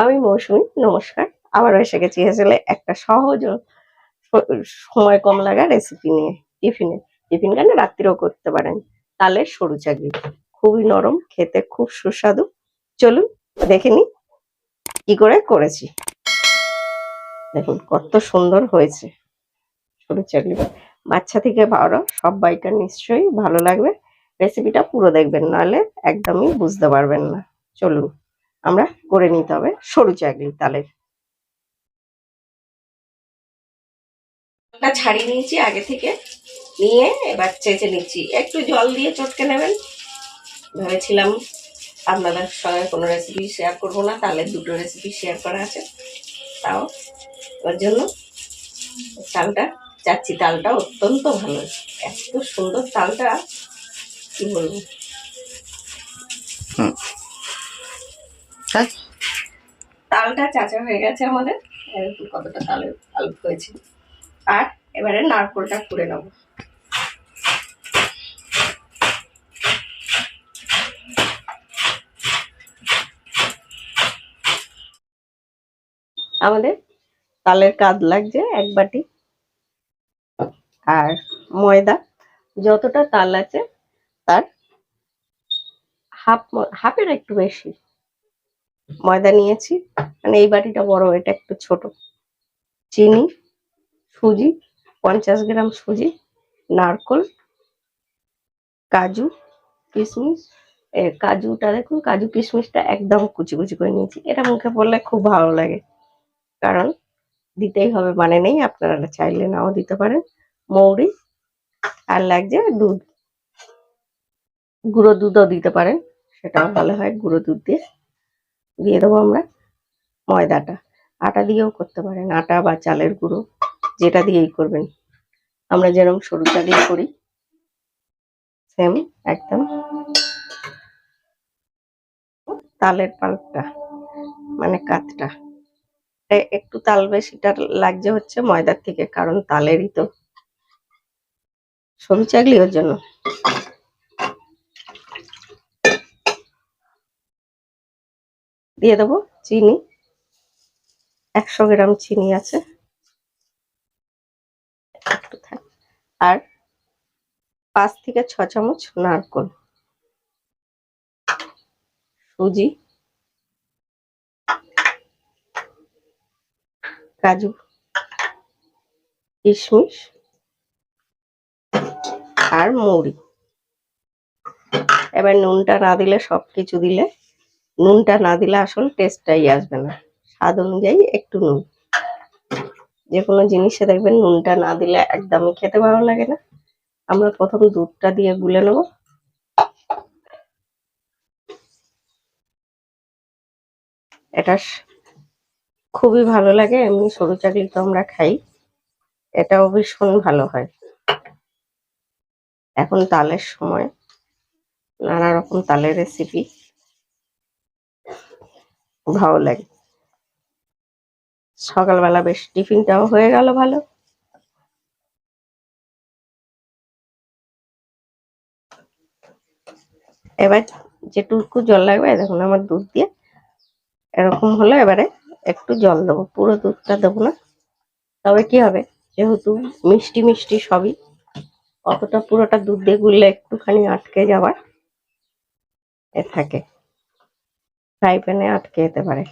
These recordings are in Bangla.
আমি মৌসুমী, নমস্কার। আবার এসে গেছি হেসেলে একটা সহজ সময় কম লাগা রেসিপি নিয়ে। টিফিনে, টিফিন কেন রাত্রিও করতে পারেন? তালের সরু চাকরি খুবই নরম, খেতে খুব সুস্বাদু। চলুন দেখে নি কি করে করেছি। দেখুন, কত সুন্দর হয়েছে সরু চাকরি বাচ্চা থেকে বড় বাইকার নিশ্চয়ই ভালো লাগবে। রেসিপিটা পুরো দেখবেন, নাহলে একদমই বুঝতে পারবেন না। চলুন। আমরা করে নিতে হবে সরু চাকরি তালের। ছাড়িয়ে নিয়েছি আগে থেকে। নিয়ে এবার চেঁচে নিচ্ছি। একটু জল দিয়ে চটকে নেবেন। ভেবেছিলাম আপনাদের সঙ্গে কোনো রেসিপি শেয়ার করব না, তাহলে দুটো রেসিপি শেয়ার করা আছে। তাও ওর জন্য তালটা চাচ্ছি তালটা অত্যন্ত ভালো। এত সুন্দর তালটা, কি বলব? তালটা চাচা হয়ে গেছে আমাদের। কতটা তালের তাল হয়েছে। আর এবারে নারকোলটা কুড়ে নেব। আমাদের তালের কাদ লাগছে এক বাটি। আর ময়দা, যতটা তাল আছে তার হাফ হাফের একটু বেশি। ময়দা নিয়েছি। মানে এই বাটিটা বড়, এটা একটু ছোট। চিনি, সুজি, পঞ্চাশ গ্রাম সুজি, নারকোল, কাজু, কিশমিশ। কাজুটা দেখুন, কাজু, কিশমিশটা একদম কুচি কুচি করে নিয়েছি। এটা মুখে পড়লে খুব ভালো লাগে। কারণ দিতেই হবে মানে নেই, আপনারা চাইলে নাও দিতে পারেন। মৌরি আর লাগছে দুধ। গুঁড়ো দুধও দিতে পারেন, সেটাও ভালো হয়, গুঁড়ো দুধ দিয়ে। দিয়ে দেবো আমরা ময়দাটা। আটা দিয়েও করতে পারেন, আটা বা চালের গুঁড়ো, যেটা দিয়েই করবেন। আমরা যেরকম সরু চাকরি করি, সেম একদম তালের পাল্পটা মানে কাতটা। একটু তাল বেশিটা লাগছে হচ্ছে ময়দার থেকে, কারণ তালেরই তো সরু চাকলি ওর জন্য। দিয়ে দেবো চিনি। একশো গ্রাম চিনি আছে। আর পাঁচ থেকে ছ চামচ নারকোল। সুজি। কাজু। কিশমিশ। আর মৌরি। এবার নুনটা না দিলে সব কিছু দিলে নুনটা না দিলে আসল টেস্টটাই আসবে না। স্বাদ অনুযায়ী একটু নুন। যে কোনো জিনিসে দেখবেন নুনটা না দিলে একদমই খেতে ভালো লাগে না। আমরা প্রথম দুধটা দিয়ে গুলে নেব। এটা খুবই ভালো লাগে, এমনি সরু চাকলি তো আমরা খাই। এটাও ভীষণ ভালো হয়। এখন তালের সময়, নানা রকম তালের রেসিপি ভালো লাগে। সকালবেলা বেশ টিফিনটাও হয়ে গেল ভালো। এবার যেটুকু জল লাগবে, দেখুন আমার দুধ দিয়ে এরকম হলো, এবারে একটু জল দেবো, পুরো দুধটা দেবো না। তবে কি হবে, যেহেতু মিষ্টি মিষ্টি সবই, অতটা পুরোটা দুধ দিয়ে গুললে একটুখানি আটকে যাওয়ার এ থাকে। ফ্রাই প্যানে আটকে যেতে পারে।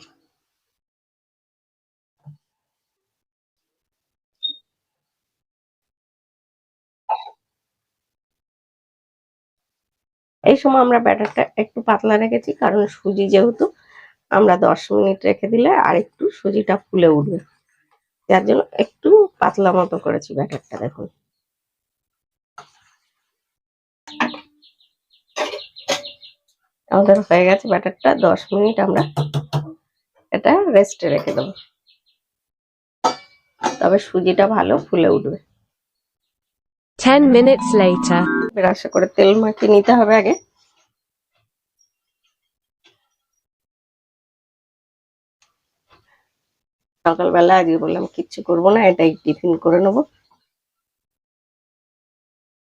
এই সময় আমরা ব্যাটারটা একটু পাতলা রেখেছি, কারণ সুজি যেহেতু, আমরা দশ মিনিট রেখে দিলে আর একটু সুজিটা ফুলে উঠবে। যার জন্য একটু পাতলা মতো করেছি ব্যাটারটা, দেখুন। আমাদের হয়ে গেছে ব্যাটারটা দশ মিনিট আমরা এটা রেস্টে রেখে দেবো। তবে সুজিটা ভালো ফুলে উঠবে। 10 minutes later. ব্রাশে করে তেল মাখিয়ে নিতে হবে আগে। সকালবেলা আগে বললাম কিচ্ছু করব না এটাই টিফিন করে নেব।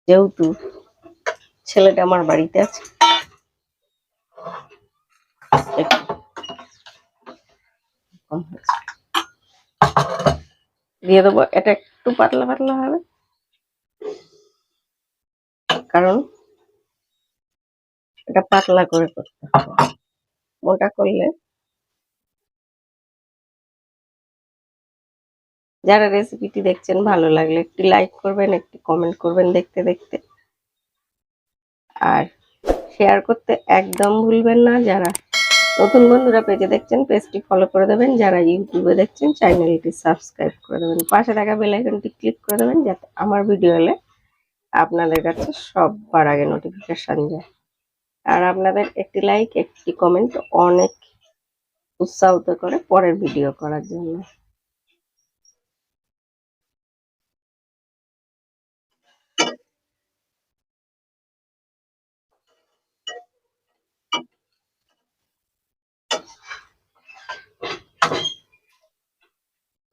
যেহেতু ছেলেটা আমার বাড়িতে আছে। দিয়ে দেবো, এটা একটু পাতলা পাতলা হবে। কারণ এটা পাতলা করে করতে হবে। মোটা করলে যারা রেসিপিটি দেখছেন ভালো লাগলে একটি লাইক করবেন, একটি কমেন্ট করবেন দেখতে দেখতে। আর শেয়ার করতে একদম ভুলবেন না যারা নতুন বন্ধুরা পেজে দেখছেন, পেজটি ফলো করে দেবেন। যারা ইউটিউবে দেখছেন চ্যানেলটি সাবস্ক্রাইব করে দেবেন। পাশে থাকা বেল আইকনটি ক্লিক করে দেবেন যাতে আমার ভিডিও এলে আপনাদের কাছে সববার আগে নোটিফিকেশন যায়। আর আপনাদের একটি লাইক একটি কমেন্ট অনেক উৎসাহিত করে পরের ভিডিও করার জন্য।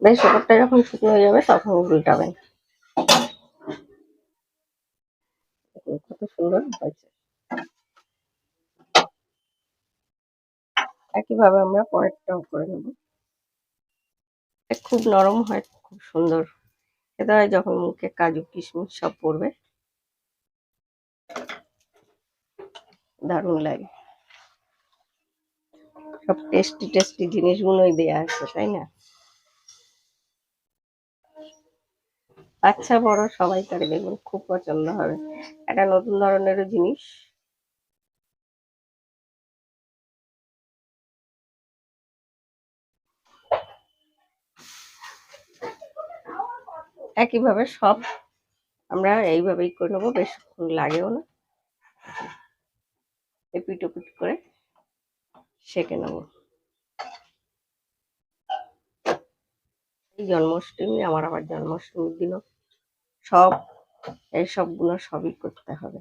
বেশ ওপরটা যখন শুকনো হয়ে যাবে, তখন উল্টাবেন। কত সুন্দর হয়েছে। একইভাবে আমরা পরেরটাও করে নেব। খুব নরম হয়, খুব সুন্দর। খেতে হয় যখন মুখে কাজু, কিশমিশ সব পড়বে। দারুণ লাগে। সব টেস্টি টেস্টি জিনিসগুলোই দেওয়া আছে, তাই না? বাচ্চা বড়, সবাই করে দেখবেন খুব পছন্দ হবে। একটা নতুন ধরনের জিনিস। একইভাবে সব আমরা এইভাবেই করে নেব বেশিক্ষণ লাগেও না। এপিট ওপিট করে সেঁকে নেব। এই জন্মাষ্টমী, আমার আবার জন্মাষ্টমীর দিনও সব, এই সবগুলো সবই করতে হবে।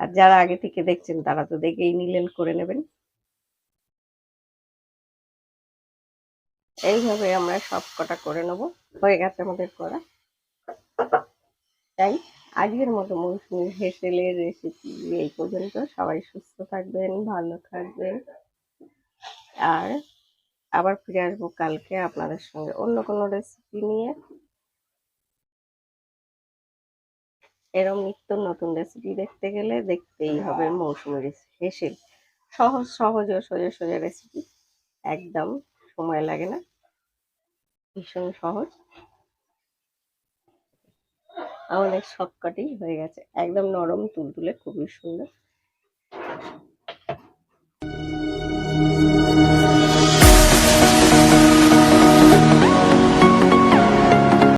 আর যারা আগে থেকে দেখছেন, তারা তো দেখেই নিলেন, করে নেবেন। এইভাবে আমরা সব কটা করে নেব। হয়ে গেছে আমাদের করা। তাই আজকের মতো মৌসুমীর হেসেলের রেসিপি এই পর্যন্ত। সবাই সুস্থ থাকবেন, ভালো থাকবেন। আর আবার ফিরে আসব কালকে আপনাদের সঙ্গে অন্য কোনো রেসিপি নিয়ে। এরম নিত্য নতুন রেসিপি দেখতে গেলে দেখতেই হবে মৌসুমি হেসেল সহজ সহজ ও সোজা সোজা রেসিপি একদম সময় লাগে না। ভীষণ সহজ। আমাদের সবকটি হয়ে গেছে। একদম নরম, তুলতুলে, খুবই সুন্দর।